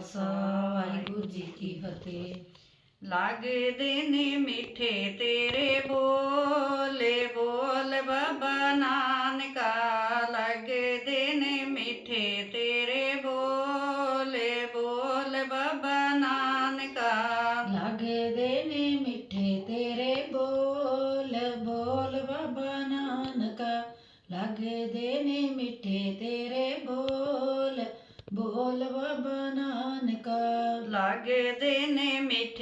ਖਾਲਸਾ, ਵਾਹਿਗੁਰੂ ਜੀ ਕੀ ਫਤਿਹ। ਲੱਗਦੇ ਨੇ ਮਿੱਠੇ ਤੇਰੇ ਬੋਲੇ, ਬੋਲ ਬਾਬਾ ਨਾਨਕਾ। ਲੱਗਦੇ ਨੇ ਮਿੱਠੇ ਤੇਰੇ ਬੋਲੇ, ਬੋਲ ਬਾਬਾ ਨਾਨਕਾ। ਲੱਗਦੇ ਨੇ ਮਿੱਠੇ ਤੇਰੇ ਬੋਲ ਬੋਲ ਬਾਬਾ ਨਾਨਕਾ। ਲੱਗਦੇ ਨੇ ਮਿੱਠੇ ਤੇਰੇ ਬੋਲ ਬੋਲ ਬਾਬਾ ਨਾਨਕਾ ਲੱਗਦੇ ਨੇ ਮਿੱਠੇ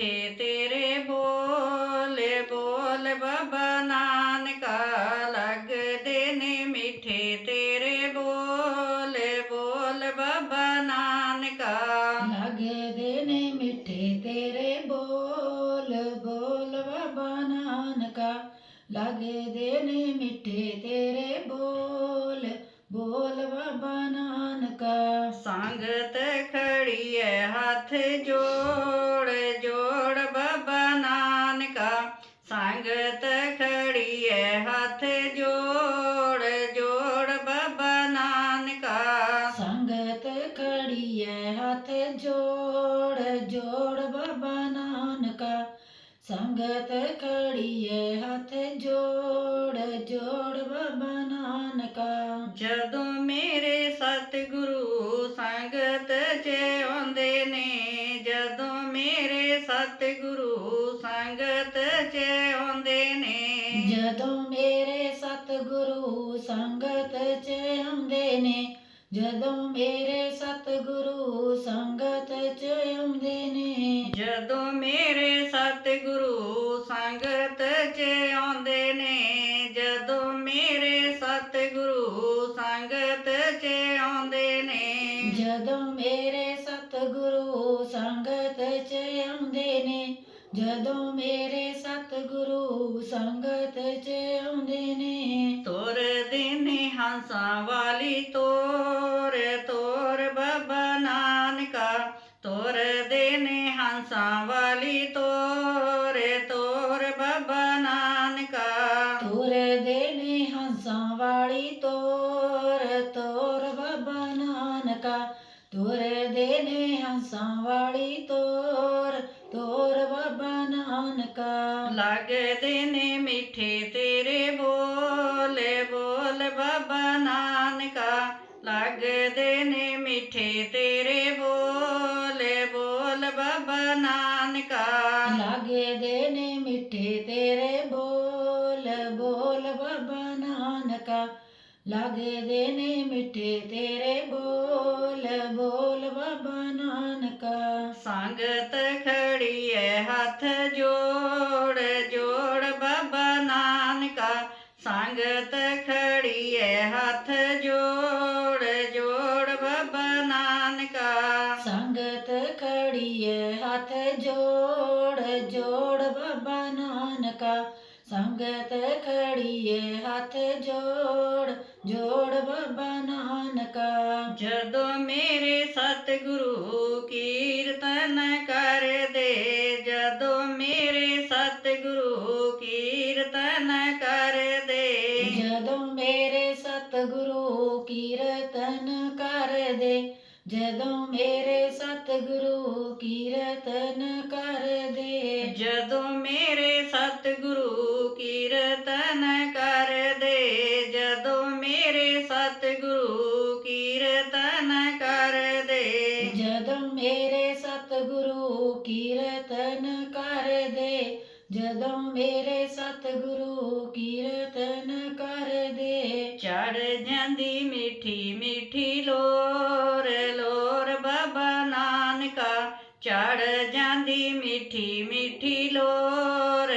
ਹੱਥ ਜੋੜ ਜੋੜ ਬਾਬਾ ਨਾਨਕਾ। ਸੰਗਤ ਖੜੀ ਐ ਹੱਥ ਜੋੜ ਜੋੜ ਬਾਬਾ ਨਾਨਕਾ। ਸੰਗਤ ਖੜੀ ਐ ਹੱਥ ਜੋੜ ਜੋੜ ਬਾਬਾ ਨਾਨਕਾ। ਜਦੋਂ ਮੇਰੇ ਸਤਿਗੁਰੂ ਸੰਗਤ 'ਚ ਆਉਂਦੇ ਨੇ ਜਦੋਂ ਮੇਰੇ ਸਤਿਗੁਰੂ ਸੰਗਤ 'ਚ ਆਉਂਦੇ ਨੇ ਸੰਗਤ ਚ ਆਉਂਦੇ ਨੇ ਜਦੋਂ ਮੇਰੇ ਸਤਿਗੁਰੂ ਸੰਗਤ ਚ ਆਉਂਦੇ ਨੇ। ਜਦੋਂ ਮੇਰੇ ਸਤਿਗੁਰੂ ਸੰਗਤ 'ਚ ਆਉਂਦੇ ਨੇ ਜਦੋਂ ਮੇਰੇ ਸਤਿਗੁਰੂ ਸੰਗਤ 'ਚ ਆਉਂਦੇ ਨੇ। ਜਦੋਂ ਮੇਰੇ ਸਤਿਗੁਰੂ ਸੰਗਤ ਚ ਆਉਂਦੇ ਨੇ ਜਦੋਂ ਮੇਰੇ ਸਤਿਗੁਰੂ ਸੰਗਤ ਚ ਨੇ ਹੰਸਾਂ ਵਾਲੀ ਤੋਰ ਤੋਰ ਬਾਬਾ ਨਾਨਕਾ। ਤੁਰਦੇ ਨੇ ਹੰਸਾਂ ਵਾਲੀ ਤੋਰ ਤੋਰ ਬਾਬਾ ਨਾਨਕਾ। ਤੁਰਦੇ ਨੇ ਹੰਸਾਂ ਵਾਲੀ ਤੋਰ ਤੋਰ ਬਾਬਾ ਨਾਨਕਾ। ਤੁਰਦੇ ਨੇ ਹੰਸਾਂ ਵਾਲੀ ਤੋਰ ਤੋਰ ਬਾਬਾ ਨਾਨਕਾ। ਲੱਗਦੇ ਨੇ ਮਿੱਠੇ ਤੇਰੇ ਬੋਲੇ। ਲੱਗਦੇ ਨੇ ਮਿੱਠੇ ਤੇਰੇ ਬੋਲੇ ਬੋਲ ਬਾਬਾ ਨਾਨਕਾ। ਲੱਗਦੇ ਨੇ ਮਿੱਠੇ ਤੇਰੇ ਬੋਲ ਬੋਲ ਬਾਬਾ ਨਾਨਕਾ। ਲੱਗਦੇ ਨੇ ਮਿੱਠੇ ਤੇਰੇ ਬੋਲ ਬੋਲ ਬਾਬਾ ਨਾਨਕਾ। ਸੰਗਤ ਖੜੀ ਐ ਹੱਥ ਜੋੜ ਜੋੜ ਬਾਬਾ ਨਾਨਕਾ। ਸੰਗਤ ਖੜੀ ਐ ਹੱਥ ਜੋੜ ਸੰਗਤ ਖੜੀ ਏ ਹੱਥ ਜੋੜ ਜੋੜ ਬਾਬਾ ਨਾਨਕਾ। ਜਦੋਂ ਮੇਰੇ ਸਤਿਗੁਰੂ ਕੀਰਤਨ ਕਰਦੇ, ਜਦੋਂ ਮੇਰੇ ਸਤਿਗੁਰੂ ਕੀਰਤਨ ਕਰਦੇ। ਜਦੋਂ ਮੇਰੇ ਸਤਿਗੁਰੂ ਕੀਰਤਨ ਕਰਦੇ, ਜਦੋਂ ਮੇਰੇ ਸਤਿਗੁਰੂ ਕੀਰਤਨ ਕਰਦੇ। ਜਦੋਂ ਮੇਰੇ ਸਤਿਗੁਰੂ ਕੀਰਤਨ ਕਰਦੇ, ਜਦੋਂ ਮੇਰੇ ਸਤਿਗੁਰੂ ਕੀਰਤਨ ਕਰਦੇ। ਚੜ ਜਾਂਦੀ ਮਿੱਠੀ ਮਿੱਠੀ ਲੋਰ ਲੋਰ ਬਾਬਾ ਨਾਨਕਾ। ਚੜ ਜਾਂਦੀ ਮਿੱਠੀ ਮਿੱਠੀ ਲੋਰ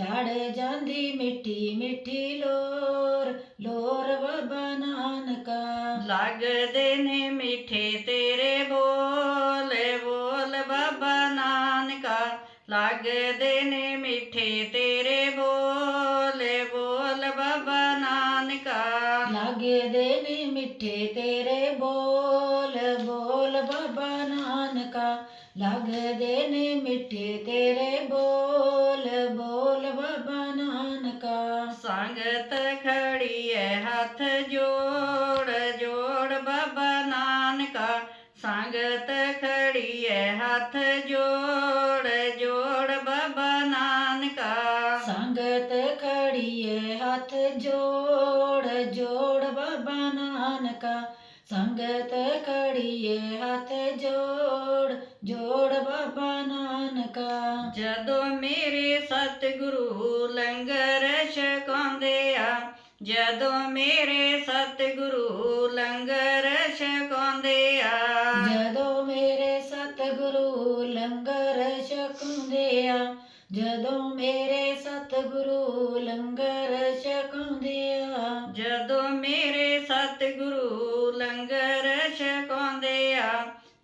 ਚੜ ਜਾਂਦੀ ਮਿੱਠੀ ਮਿੱਠੀ ਲੋਰ ਲੋਰ ਬਾਬਾ ਨਾਨਕਾ। ਲੱਗਦੇ ਨੇ ਮਿੱਠੇ ਤੇਰੇ ਬੋਲੇ ਬੋਲ ਬਾਬਾ ਨਾਨਕਾ। ਲੱਗਦੇ ਨੇ ਮਿੱਠੇ ਤੇਰੇ ਬੋਲੇ ਬੋਲ ਬਾਬਾ ਨਾਨਕਾ। ਲੱਗਦੇ ਨੇ ਮਿੱਠੇ ਤੇਰੇ ਬੋਲ ਬੋਲ ਬਾਬਾ ਨਾਨਕਾ। ਲੱਗਦੇ ਨੇ ਮਿੱਠੇ ਤੇਰੇ ਬੋਲ ਜੋੜ ਜੋੜ ਬਾਬਾ ਨਾਨਕਾ। ਸੰਗਤ ਖੜੀਏ ਹੱਥ ਜੋੜ ਜੋੜ ਬਾਬਾ ਨਾਨਕਾ। ਸੰਗਤ ਖੜੀਏ ਹੱਥ ਜੋੜ ਜੋੜ ਬਾਬਾ ਨਾਨਕਾ। ਜਦੋਂ ਮੇਰੇ ਸਤਿਗੁਰੂ ਲੰਗਰ ਛਕਾਉਂਦੇ ਆ ਜਦੋਂ ਮੇਰੇ ਸਤਿਗੁਰੂ ਲੰਗਰ ਛਕਾਉਂਦੇ ਆ ਜਦੋਂ ਮੇਰੇ ਸਤਿਗੁਰੂ ਜਦੋਂ ਮੇਰੇ ਸਤਿਗੁਰੂ ਲੰਗਰ ਛਕਾਉਂਦੇ ਆ ਜਦੋਂ ਮੇਰੇ ਸਤਿਗੁਰੂ ਲੰਗਰ ਛਕਾਉਂਦੇ ਆ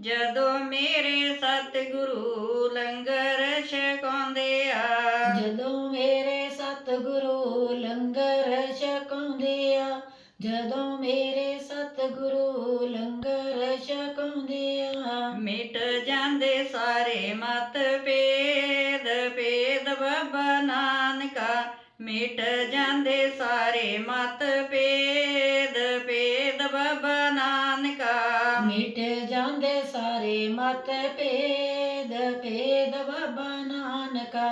ਜਦੋਂ ਮੇਰੇ ਸਤਿਗੁਰੂ ਲੰਗਰ ਛਕਾਉਂਦੇ ਆ ਜਦੋਂ ਮੇਰੇ ਸਤਿਗੁਰੂ ਲੰਗਰ ਛਕਾਉਂਦੇ ਆ ਜਦੋਂ ਮੇਰੇ ਸਤਿਗੁਰੂ ਲੰਗਰ ਛਕਾਉਂਦੇ ਆ ਮਿਟ ਜਾਂਦੇ ਸਾਰੇ ਮਤ ਭੇਦ ਮਿਟ ਜਾਂਦੇ ਸਾਰੇ ਮਤ ਭੇਦ ਭੇਦ ਬਾਬਾ ਨਾਨਕਾ ਮਿਟ ਜਾਂਦੇ ਸਾਰੇ ਮਤ ਭੇਦ ਭੇਦ ਬਾਬਾ ਨਾਨਕਾ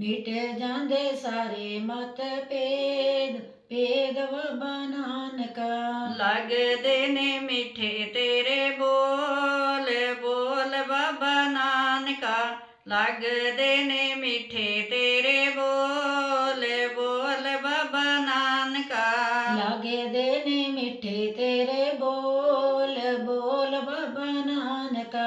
ਮਿਟ ਜਾਂਦੇ ਸਾਰੇ ਮਤ ਭੇਦ ਭੇਦ ਬਾਬਾ ਨਾਨਕਾ ਲੱਗਦੇ ਨੇ ਮਿੱਠੇ ਤੇਰੇ ਬੋਲ ਬੋਲ ਬਾਬਾ ਨਾਨਕਾ ਲੱਗਦੇ ਨੇ ਮਿੱਠੇ ਲਾਗੇ ਦੇ ਨੇ ਮਿੱਠੇ ਤੇਰੇ ਬੋਲ ਬੋਲ ਬਾਬਾ ਨਾਨਕਾ।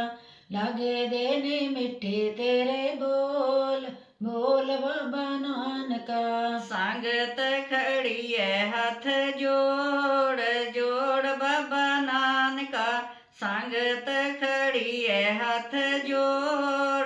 ਲਾਗੇ ਦੇ ਨੇ ਮਿੱਠੇ ਤੇਰੇ ਬੋਲ ਬੋਲ ਬਾਬਾ ਨਾਨਕਾ। ਸੰਗਤ ਖੜੀ ਐ ਹੱਥ ਜੋੜ ਜੋੜ ਬਾਬਾ ਨਾਨਕਾ। ਸੰਗਤ ਖੜੀ ਐ ਹੱਥ ਜੋੜ